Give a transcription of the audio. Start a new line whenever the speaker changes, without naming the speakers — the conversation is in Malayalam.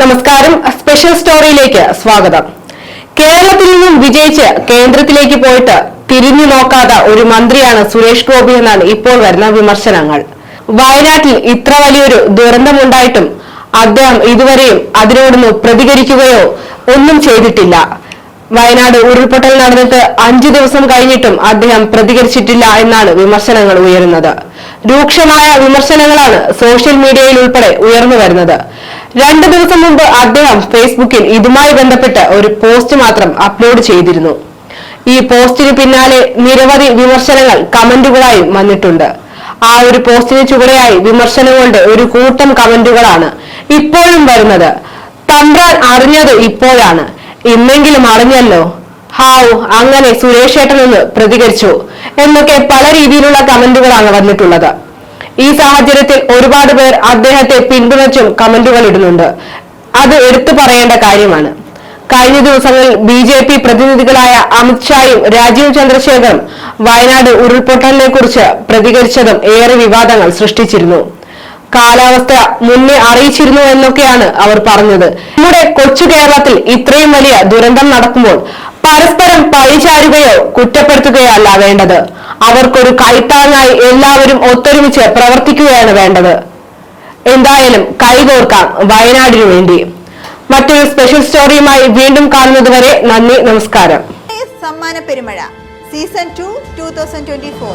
നമസ്കാരം. സ്പെഷ്യൽ സ്റ്റോറിയിലേക്ക് സ്വാഗതം. കേരളത്തിൽ നിന്നും വിജയിച്ച് കേന്ദ്രത്തിലേക്ക് പോയിട്ട് തിരിഞ്ഞു നോക്കാത്ത ഒരു മന്ത്രിയാണ് സുരേഷ് ഗോപി എന്നാണ് ഇപ്പോൾ വരുന്ന വിമർശനങ്ങൾ. വയനാട്ടിൽ ഇത്ര വലിയൊരു ദുരന്തമുണ്ടായിട്ടും അദ്ദേഹം ഇതുവരെയും അതിനോടൊന്ന് പ്രതികരിക്കുകയോ ഒന്നും ചെയ്തിട്ടില്ല. വയനാട് ഉരുൾപൊട്ടൽ നടന്നിട്ട് അഞ്ചു ദിവസം കഴിഞ്ഞിട്ടും അദ്ദേഹം പ്രതികരിച്ചിട്ടില്ല എന്നാണ് വിമർശനങ്ങൾ ഉയരുന്നത്. രൂക്ഷമായ വിമർശനങ്ങളാണ് സോഷ്യൽ മീഡിയയിൽ ഉൾപ്പെടെ ഉയർന്നു വരുന്നത്. രണ്ടു ദിവസം മുമ്പ് അദ്ദേഹം ഫേസ്ബുക്കിൽ ഇതുമായി ബന്ധപ്പെട്ട് ഒരു പോസ്റ്റ് മാത്രം അപ്ലോഡ് ചെയ്തിരുന്നു. ഈ പോസ്റ്റിന് പിന്നാലെ നിരവധി വിമർശനങ്ങൾ കമന്റുകളായും വന്നിട്ടുണ്ട്. ആ ഒരു പോസ്റ്റിന് ചുവടെയായി വിമർശനങ്ങളുടെ ഒരു കൂട്ടം കമന്റുകളാണ് ഇപ്പോഴും വരുന്നത്. തമ്പ്രാൻ അറിഞ്ഞത് ഇപ്പോഴാണ്. ഇന്നെങ്കിലും അറിഞ്ഞല്ലോ. ഹാവ് അങ്ങനെ സുരേഷ് ഏട്ടനെന്ന് പ്രതികരിച്ചു എന്നൊക്കെ പല രീതിയിലുള്ള കമന്റുകളാണ് വന്നിട്ടുള്ളത്. ഈ സാഹചര്യത്തിൽ ഒരുപാട് പേർ അദ്ദേഹത്തെ പിന്തുണച്ചും കമന്റുകൾ ഇടുന്നുണ്ട്. അത് എടുത്തു പറയേണ്ട കാര്യമാണ്. കഴിഞ്ഞ ദിവസങ്ങളിൽ ബി ജെ പി പ്രതിനിധികളായ അമിത്ഷായും രാജീവ് ചന്ദ്രശേഖറും വയനാട് ഉരുൾപൊട്ടലിനെ കുറിച്ച് പ്രതികരിച്ചതും ഏറെ വിവാദങ്ങൾ സൃഷ്ടിച്ചിരുന്നു. കാലാവസ്ഥ മുന്നേ അറിയിച്ചിരുന്നു എന്നൊക്കെയാണ് അവർ പറഞ്ഞത്. നമ്മുടെ കൊച്ചു കേരളത്തിൽ ഇത്രയും വലിയ ദുരന്തം നടക്കുമ്പോൾ പരസ്പരം പഴിചാരുകയോ കുറ്റപ്പെടുത്തുകയോ അല്ല വേണ്ടത്. അവർക്കൊരു കൈത്താങ്ങായി എല്ലാവരും ഒത്തൊരുമിച്ച് പ്രവർത്തിക്കുകയാണ് വേണ്ടത്. എന്തായാലും കൈകോർക്കാം വയനാടിനു വേണ്ടി. മറ്റൊരു സ്പെഷ്യൽ സ്റ്റോറിയുമായി വീണ്ടും കാണുന്നതുവരെ നന്ദി നമസ്കാരം.
സമ്മാന പെരുമഴ. Season two two thousand twenty four